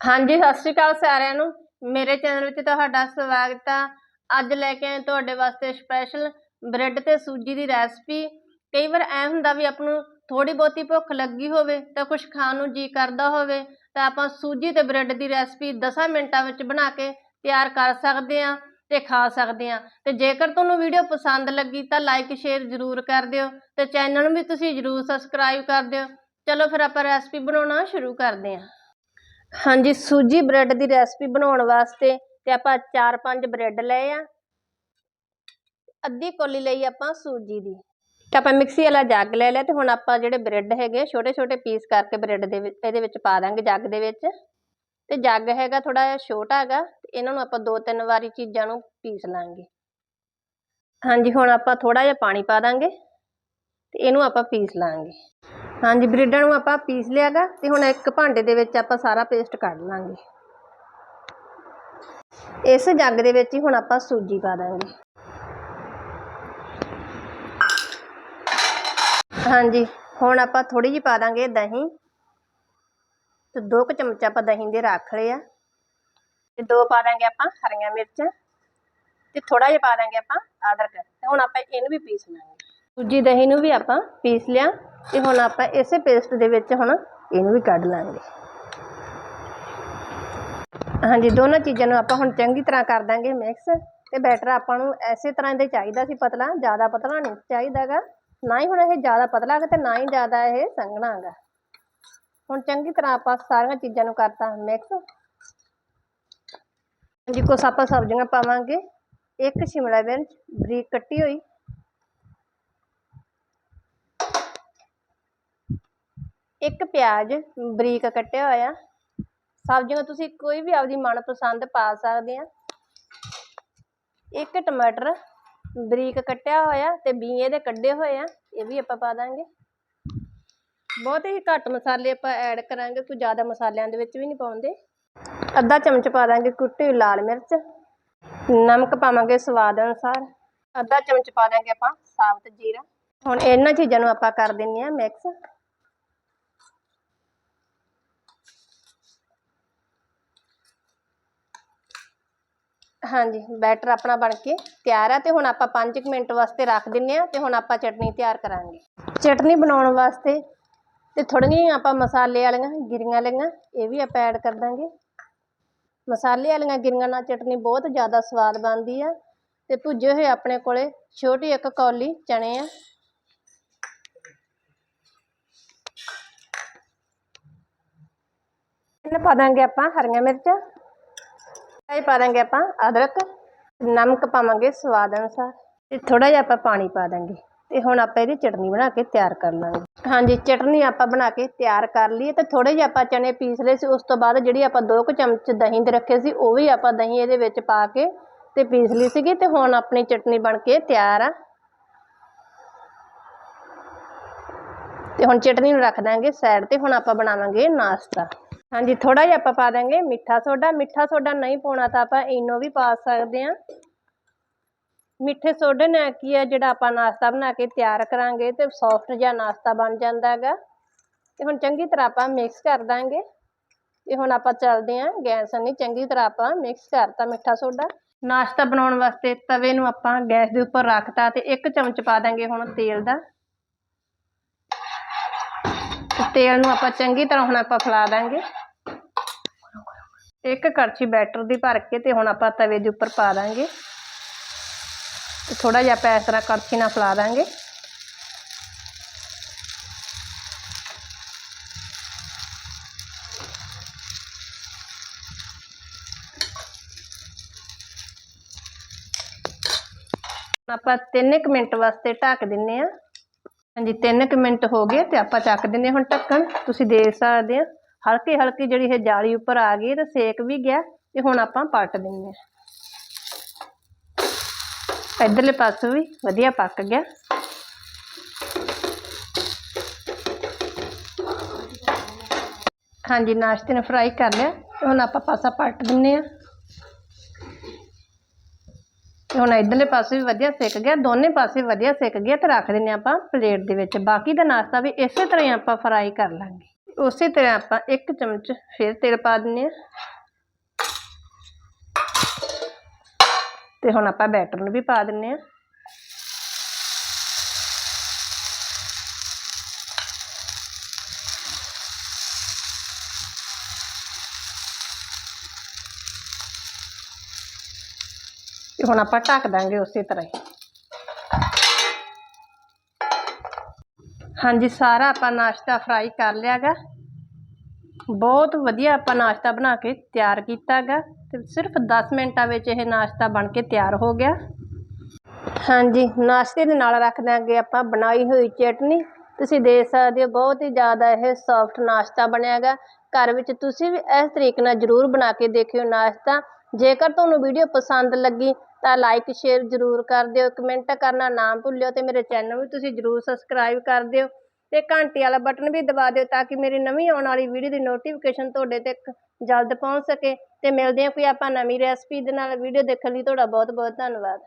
ਹਾਂਜੀ, ਸਤਿ ਸ਼੍ਰੀ ਅਕਾਲ ਸਾਰਿਆਂ ਨੂੰ। ਮੇਰੇ ਚੈਨਲ ਵਿੱਚ ਤੁਹਾਡਾ ਸਵਾਗਤ ਆ। ਅੱਜ ਲੈ ਕੇ ਆਏ ਤੁਹਾਡੇ ਵਾਸਤੇ ਸਪੈਸ਼ਲ ਬ੍ਰੈਡ ਤੇ ਸੂਜੀ ਦੀ ਰੈਸਪੀ ਕਈ ਵਾਰ ਐ ਹੁੰਦਾ ਵੀ ਆਪ ਨੂੰ ਥੋੜੀ ਬਹੁਤੀ ਭੁੱਖ ਲੱਗੀ ਹੋਵੇ ਤਾਂ ਕੁਝ ਖਾਣ ਨੂੰ ਜੀ ਕਰਦਾ ਹੋਵੇ, ਤਾਂ ਆਪਾਂ ਸੂਜੀ ਤੇ ਬ੍ਰੈਡ ਦੀ ਰੈਸਪੀ 10 ਮਿੰਟਾਂ ਵਿੱਚ ਬਣਾ ਕੇ ਤਿਆਰ ਕਰ ਸਕਦੇ ਆ ਤੇ ਖਾ ਸਕਦੇ ਆ ਤੇ ਜੇਕਰ ਤੁਹਾਨੂੰ ਵੀਡੀਓ ਪਸੰਦ ਲੱਗੀ ਤਾਂ ਲਾਈਕ ਸ਼ੇਅਰ ਜ਼ਰੂਰ ਕਰ ਦਿਓ ਤੇ ਚੈਨਲ ਨੂੰ ਵੀ ਤੁਸੀਂ ਜ਼ਰੂਰ ਸਬਸਕ੍ਰਾਈਬ ਕਰ ਦਿਓ। ਚਲੋ ਫਿਰ ਆਪਾਂ ਰੈਸਪੀ ਬਣਾਉਣਾ ਸ਼ੁਰੂ ਕਰਦੇ ਹਾਂ। ਹਾਂਜੀ, ਸੂਜੀ ਬ੍ਰੈਡ ਦੀ ਰੈਸਪੀ ਬਣਾਉਣ ਵਾਸਤੇ ਤੇ ਆਪਾਂ 4-5 ਬ੍ਰੈਡ ਲਏ ਆ। ਅੱਧੀ ਕੋਲੀ ਲਈ ਆਪਾਂ ਸੂਜੀ ਦੀ। ਤਾਂ ਆਪਾਂ ਮਿਕਸੀ ਵਾਲਾ ਜੱਗ ਲੈ ਲਿਆ ਤੇ ਹੁਣ ਆਪਾਂ ਜਿਹੜੇ ਬ੍ਰੈਡ ਹੈਗੇ ਛੋਟੇ-ਛੋਟੇ ਪੀਸ ਕਰਕੇ ਬ੍ਰੈਡ ਦੇ ਵਿੱਚ, ਇਹਦੇ ਵਿੱਚ ਪਾ ਦਾਂਗੇ ਜੱਗ ਦੇ ਵਿੱਚ। ਤੇ ਜੱਗ ਹੈਗਾ ਥੋੜਾ ਜਿਹਾ ਛੋਟਾ ਹੈਗਾ, ਤੇ ਇਹਨਾਂ ਨੂੰ ਆਪਾਂ ਦੋ ਤਿੰਨ ਵਾਰੀ ਚੀਜ਼ਾਂ ਨੂੰ ਪੀਸ ਲਾਂਗੇ। ਹਾਂਜੀ, ਹੁਣ ਆਪਾਂ ਥੋੜਾ ਜਿਹਾ ਪਾਣੀ ਪਾ ਦਾਂਗੇ ਤੇ ਇਹਨੂੰ ਆਪਾਂ ਪੀਸ ਲਾਂਗੇ। ਹਾਂਜੀ, ਬ੍ਰੈਡਾਂ ਨੂੰ ਆਪਾਂ ਪੀਸ ਲਿਆਗਾ ਤੇ ਹੁਣ ਇੱਕ ਭਾਂਡੇ ਦੇ ਵਿੱਚ ਆਪਾਂ ਸਾਰਾ ਪੇਸਟ ਕੱਢ ਲਾਂਗੇ। ਇਸ ਜੱਗ ਦੇ ਵਿੱਚ ਹੀ ਹੁਣ ਆਪਾਂ ਸੂਜੀ ਪਾ ਦਾਂਗੇ। ਹਾਂਜੀ, ਹੁਣ ਆਪਾਂ ਥੋੜੀ ਜਿਹੀ ਪਾ ਦਾਂਗੇ ਦਹੀਂ। ਤੇ ਦੋ ਕੁ ਚਮਚ ਆਪਾਂ ਦਹੀਂ ਦੇ ਰੱਖ ਲਏ ਆ। ਤੇ ਦੋ ਪਾ ਦਾਂਗੇ ਆਪਾਂ ਹਰੀਆਂ ਮਿਰਚਾਂ। ਤੇ ਥੋੜਾ ਜਿਹਾ ਪਾ ਦਾਂਗੇ ਆਪਾਂ ਅਦਰਕ। ਤੇ ਹੁਣ ਆਪਾਂ ਇਹਨੂੰ ਵੀ ਪੀਸ ਲਾਂਗੇ। ਸੂਜੀ ਦਹੀਂ ਨੂੰ ਵੀ ਆਪਾਂ ਪੀਸ ਲਿਆ। ਤੇ ਹੁਣ ਆਪਾਂ ਇਸੇ ਪੇਸਟ ਦੇ ਵਿੱਚ ਹੁਣ ਇਹਨੂੰ ਵੀ ਕੱਢ ਲਾਂਗੇ। ਹਾਂਜੀ, ਦੋਨਾਂ ਚੀਜ਼ਾਂ ਨੂੰ ਆਪਾਂ ਹੁਣ ਚੰਗੀ ਤਰ੍ਹਾਂ ਕਰ ਦਾਂਗੇ ਮਿਕਸ ਤੇ ਬੈਟਰ ਆਪਾਂ ਨੂੰ ਐਸੇ ਤਰ੍ਹਾਂ ਦੇ ਚਾਹੀਦਾ ਸੀ ਪਤਲਾ, ਜ਼ਿਆਦਾ ਪਤਲਾ ਨਹੀਂ ਚਾਹੀਦਾਗਾ। ਨਾ ਹੀ ਹੁਣ ਇਹ ਜ਼ਿਆਦਾ ਪਤਲਾ ਹੈਗਾ ਤੇ ਨਾ ਹੀ ਜ਼ਿਆਦਾ ਇਹ ਸੰਘਣਾ ਹੈਗਾ। ਹੁਣ ਚੰਗੀ ਤਰ੍ਹਾਂ ਆਪਾਂ ਸਾਰੀਆਂ ਚੀਜ਼ਾਂ ਨੂੰ ਕਰਤਾ ਮਿਕਸ ਹਾਂਜੀ, ਕੁਛ ਆਪਾਂ ਸਬਜ਼ੀਆਂ ਪਾਵਾਂਗੇ। ਇੱਕ ਸ਼ਿਮਲਾ ਮਿਰਚ ਬਰੀਕ ਕੱਟੀ ਹੋਈ। ਇੱਕ ਪਿਆਜ਼ ਬਰੀਕ ਕੱਟਿਆ ਹੋਇਆ। ਸਬਜ਼ੀਆਂ ਤੁਸੀਂ ਕੋਈ ਵੀ ਆਪਦੀ ਮਨਪਸੰਦ ਪਾ ਸਕਦੇ ਆ। ਇੱਕ ਟਮਾਟਰ ਬਰੀਕ ਕੱਟਿਆ ਹੋਇਆ ਤੇ ਬੀ ਇਹਦੇ ਕੱਢੇ ਹੋਏ ਆ, ਇਹ ਵੀ ਆਪਾਂ ਪਾ ਦਾਂਗੇ। ਬਹੁਤ ਹੀ ਘੱਟ ਮਸਾਲੇ ਆਪਾਂ ਐਡ ਕਰਾਂਗੇ, ਕੋਈ ਜ਼ਿਆਦਾ ਮਸਾਲਿਆਂ ਦੇ ਵਿੱਚ ਵੀ ਨਹੀਂ ਪਾਉਂਦੇ। ਅੱਧਾ ਚਮਚ ਪਾ ਦਾਂਗੇ ਕੁੱਟੀ ਲਾਲ ਮਿਰਚ। ਨਮਕ ਪਾਵਾਂਗੇ ਸਵਾਦ ਅਨੁਸਾਰ। ਅੱਧਾ ਚਮਚ ਪਾ ਦਾਂਗੇ ਆਪਾਂ ਸਾਬਤ ਜੀਰਾ। ਹੁਣ ਇਹਨਾਂ ਚੀਜ਼ਾਂ ਨੂੰ ਆਪਾਂ ਕਰ ਦਿੰਨੇ ਆ ਮਿਕਸ। ਹਾਂਜੀ, ਬੈਟਰ ਆਪਣਾ ਬਣ ਕੇ ਤਿਆਰ ਆ ਤੇ ਹੁਣ ਆਪਾਂ 5 ਮਿੰਟ ਵਾਸਤੇ ਰੱਖ ਦਿੰਨੇ ਆ ਤੇ ਹੁਣ ਆਪਾਂ ਚਟਨੀ ਤਿਆਰ ਕਰਾਂਗੇ। ਚਟਨੀ ਬਣਾਉਣ ਵਾਸਤੇ ਤੇ ਥੋੜੀਆਂ ਆਪਾਂ ਮਸਾਲੇ ਵਾਲੀਆਂ, ਗਿਰੀਆਂ ਲਈਆਂ ਇਹ ਵੀ ਆਪਾਂ ਐਡ ਕਰ ਦਾਂਗੇ। ਮਸਾਲੇ ਵਾਲੀਆਂ ਗਿਰੀਆਂ ਨਾਲ ਚਟਨੀ ਬਹੁਤ ਜ਼ਿਆਦਾ ਸਵਾਦ ਬਣਦੀ ਆ ਤੇ ਭੁੱਜੇ ਹੋਏ ਆਪਣੇ ਕੋਲੇ ਛੋਟੀ ਇੱਕ ਕੌਲੀ ਚਣੇ ਆ। ਇਹਨਾਂ ਪਾ ਦਾਂਗੇ ਆਪਾਂ ਹਰੀਆਂ ਮਿਰਚਾਂ। ਇਹ ਪਾ ਦਾਂਗੇ ਆਪਾਂ, ਅਦਰਕ, ਨਮਕ ਪਾਵਾਂਗੇ ਸਵਾਦ ਅਨੁਸਾਰ ਤੇ ਥੋੜਾ ਜਿਹਾ ਆਪਾਂ ਪਾਣੀ ਪਾ ਦਾਂਗੇ ਤੇ ਹੁਣ ਆਪਾਂ ਇਹਦੀ ਚਟਨੀ ਬਣਾ ਕੇ ਤਿਆਰ ਕਰ ਲਾਂਗੇ। ਹਾਂਜੀ, ਚਟਨੀ ਆਪਾਂ ਬਣਾ ਕੇ ਤਿਆਰ ਕਰ ਲਈ ਤੇ ਥੋੜੇ ਜਿਹਾ ਆਪਾਂ ਚਨੇ ਪੀਸ ਲਏ ਸੀ, ਉਸ ਤੋਂ ਬਾਅਦ ਜਿਹੜੀ ਆਪਾਂ ਦੋ ਕੁ ਚਮਚ ਦਹੀਂ ਦੇ ਰੱਖੇ ਸੀ, ਉਹ ਵੀ ਆਪਾਂ ਦਹੀਂ ਇਹਦੇ ਵਿੱਚ ਪਾ ਕੇ ਤੇ ਪੀਸ ਲਈ ਸੀਗੀ ਤੇ ਹੁਣ ਆਪਣੀ ਚਟਨੀ ਬਣ ਕੇ ਤਿਆਰ ਆ। ਤੇ ਹੁਣ ਚਟਨੀ ਨੂੰ ਰੱਖ ਦਾਂਗੇ ਸਾਈਡ ਤੇ, ਹੁਣ ਆਪਾਂ ਬਣਾਵਾਂਗੇ ਨਾਸ਼ਤਾ। ਹਾਂਜੀ ਥੋੜਾ ਜਿਹਾ ਆਪਾਂ ਪਾ ਦਾਂਗੇ। ਮਿੱਠਾ ਸੋਡਾ ਮਿੱਠਾ ਸੋਡਾ ਨਹੀਂ ਪਾਉਣਾ ਤਾਂ ਆਪਾਂ ਇਨੋ ਵੀ ਪਾ ਸਕਦੇ ਆ ਮਿੱਠੇ ਸੋਡੇ ਨਾਲ ਕੀ ਹੈ ਜਿਹੜਾ ਆਪਾਂ ਨਾਸ਼ਤਾ ਬਣਾ ਕੇ ਤਿਆਰ ਕਰਾਂਗੇ ਤੇ ਸੌਫਟ ਜਿਹਾ ਨਾਸ਼ਤਾ ਬਣ ਜਾਂਦਾ ਹੈਗਾ। ਤੇ ਹੁਣ ਚੰਗੀ ਤਰ੍ਹਾਂ ਆਪਾਂ ਮਿਕਸ ਕਰ ਦਾਂਗੇ। ਤੇ ਹੁਣ ਆਪਾਂ ਚੱਲਦੇ ਆਂ ਗੈਸ ਨਹੀਂ, ਚੰਗੀ ਤਰ੍ਹਾਂ ਆਪਾਂ ਮਿਕਸ ਕਰਤਾ ਮਿੱਠਾ ਸੋਡਾ। ਨਾਸ਼ਤਾ ਬਣਾਉਣ ਵਾਸਤੇ ਤਵੇ ਨੂੰ ਆਪਾਂ ਗੈਸ ਦੇ ਉੱਪਰ ਰੱਖਤਾ ਤੇ ਇੱਕ ਚਮਚ ਪਾ ਦਾਂਗੇ ਹੁਣ ਤੇਲ ਦਾ। ਤੇਲ ਨੂੰ ਆਪਾਂ ਚੰਗੀ ਤਰ੍ਹਾਂ ਹੁਣ ਆਪਾਂ ਫੈਲਾ ਦਾਂਗੇ। ਇੱਕ ਕੜਛੀ ਬੈਟਰ ਦੀ ਭਰ ਕੇ ਤੇ ਹੁਣ ਆਪਾਂ ਤਵੇ ਦੇ ਉੱਪਰ ਪਾ ਦਾਂਗੇ। ਤੇ ਥੋੜਾ ਜਿਹਾ ਆਪਾਂ ਇਸ ਤਰ੍ਹਾਂ ਕੜਛੀ ਨਾਲ ਫੈਲਾ ਦਾਂਗੇ। ਆਪਾਂ 3 ਕੁ ਮਿੰਟ ਵਾਸਤੇ ਢੱਕ ਦਿੰਨੇ ਆ। ਹਾਂਜੀ 3 ਕੁ ਮਿੰਟ ਹੋ ਗਏ ਤੇ ਆਪਾਂ ਚੱਕ ਦਿੰਨੇ ਹੁਣ ਢੱਕਣ। ਤੁਸੀਂ ਦੇਖ ਸਕਦੇ ਆ ਹਲਕੀ ਹਲਕੀ ਜਿਹੜੀ ਇਹ ਜਾਲੀ ਉੱਪਰ ਆ ਗਈ ਤੇ ਸੇਕ ਵੀ ਗਿਆ ਤੇ ਹੁਣ ਆਪਾਂ ਪਲਟ ਦਿੰਨੇ ਆ ਇਧਰਲੇ ਪਾਸੇ ਵੀ ਵਧੀਆ ਪੱਕ ਗਿਆ। ਹਾਂਜੀ, ਨਾਸ਼ਤੇ ਨੂੰ ਫਰਾਈ ਕਰ ਲਿਆ ਹੁਣ ਆਪਾਂ ਪਾਸਾ ਪਲਟ ਦਿੰਨੇ ਆ ਤੇ ਹੁਣ ਇਧਰਲੇ ਪਾਸੇ ਵੀ ਵਧੀਆ ਸਿੱਕ ਗਿਆ, ਦੋਨੇ ਪਾਸੇ ਵਧੀਆ ਸਿੱਕ ਗਿਆ ਤੇ ਰੱਖ ਦਿੰਨੇ ਆਪਾਂ ਪਲੇਟ ਦੇ ਵਿੱਚ। ਬਾਕੀ ਦਾ ਨਾਸ਼ਤਾ ਵੀ ਇਸੇ ਤਰ੍ਹਾਂ ਹੀ ਆਪਾਂ ਫਰਾਈ ਕਰ ਲਾਂਗੇ। ਉਸੇ ਤਰ੍ਹਾਂ ਆਪਾਂ ਇੱਕ ਚਮਚ ਫਿਰ ਤੇਲ ਪਾ ਦਿੰਨੇ ਆ ਤੇ ਹੁਣ ਆਪਾਂ ਬੈਟਰ ਨੂੰ ਵੀ ਪਾ ਦਿੰਨੇ ਆ ਤੇ ਹੁਣ ਆਪਾਂ ਢੱਕ ਦਾਂਗੇ ਉਸੇ ਤਰ੍ਹਾਂ ਹੀ। ਹਾਂਜੀ, ਸਾਰਾ ਆਪਾਂ ਨਾਸ਼ਤਾ ਫਰਾਈ ਕਰ ਲਿਆਗਾ। ਬਹੁਤ ਵਧੀਆ ਆਪਾਂ ਨਾਸ਼ਤਾ ਬਣਾ ਕੇ ਤਿਆਰ ਕੀਤਾਗਾ ਤੇ ਸਿਰਫ 10 ਮਿੰਟਾਂ ਵਿੱਚ ਇਹ ਨਾਸ਼ਤਾ ਬਣ ਕੇ ਤਿਆਰ ਹੋ ਗਿਆ। ਹਾਂਜੀ, ਨਾਸ਼ਤੇ ਦੇ ਨਾਲ ਰੱਖ ਦਾਂਗੇ ਆਪਾਂ ਬਣਾਈ ਹੋਈ ਚਟਨੀ। ਤੁਸੀਂ ਦੇਖ ਸਕਦੇ ਹੋ, ਬਹੁਤ ਹੀ ਜ਼ਿਆਦਾ ਇਹ ਸੌਫਟ ਨਾਸ਼ਤਾ ਬਣਿਆਗਾ। ਘਰ ਵਿੱਚ ਤੁਸੀਂ ਵੀ ਇਸ ਤਰੀਕੇ ਨਾਲ ਜ਼ਰੂਰ ਬਣਾ ਕੇ ਦੇਖਿਓ ਨਾਸ਼ਤਾ। ਜੇਕਰ ਤੁਹਾਨੂੰ ਵੀਡੀਓ ਪਸੰਦ ਲੱਗੀ ਤਾਂ ਲਾਈਕ ਸ਼ੇਅਰ ਜ਼ਰੂਰ ਕਰ ਦਿਓ ਕਮੈਂਟ ਕਰਨਾ ਨਾ ਭੁੱਲਿਓ ਤੇ ਮੇਰੇ ਚੈਨਲ ਨੂੰ ਵੀ ਤੁਸੀਂ ਜ਼ਰੂਰ ਸਬਸਕ੍ਰਾਈਬ ਕਰ ਦਿਓ ਤੇ ਘੰਟੀ ਵਾਲਾ ਬਟਨ ਵੀ ਦਬਾ ਦਿਓ ਤਾਂ ਕਿ ਮੇਰੀ ਨਵੀਂ ਆਉਣ ਵਾਲੀ ਵੀਡੀਓ ਦੀ ਨੋਟੀਫਿਕੇਸ਼ਨ ਤੁਹਾਡੇ ਤੱਕ ਜਲਦ ਪਹੁੰਚ ਸਕੇ ਤੇ ਮਿਲਦੇ ਹਾਂ ਕੋਈ ਆਪਾਂ ਨਵੀਂ ਰੈਸਪੀ ਦੇ ਨਾਲ ਵੀਡੀਓ ਦੇਖਣ ਲਈ, ਤੁਹਾਡਾ ਬਹੁਤ ਬਹੁਤ ਧੰਨਵਾਦ।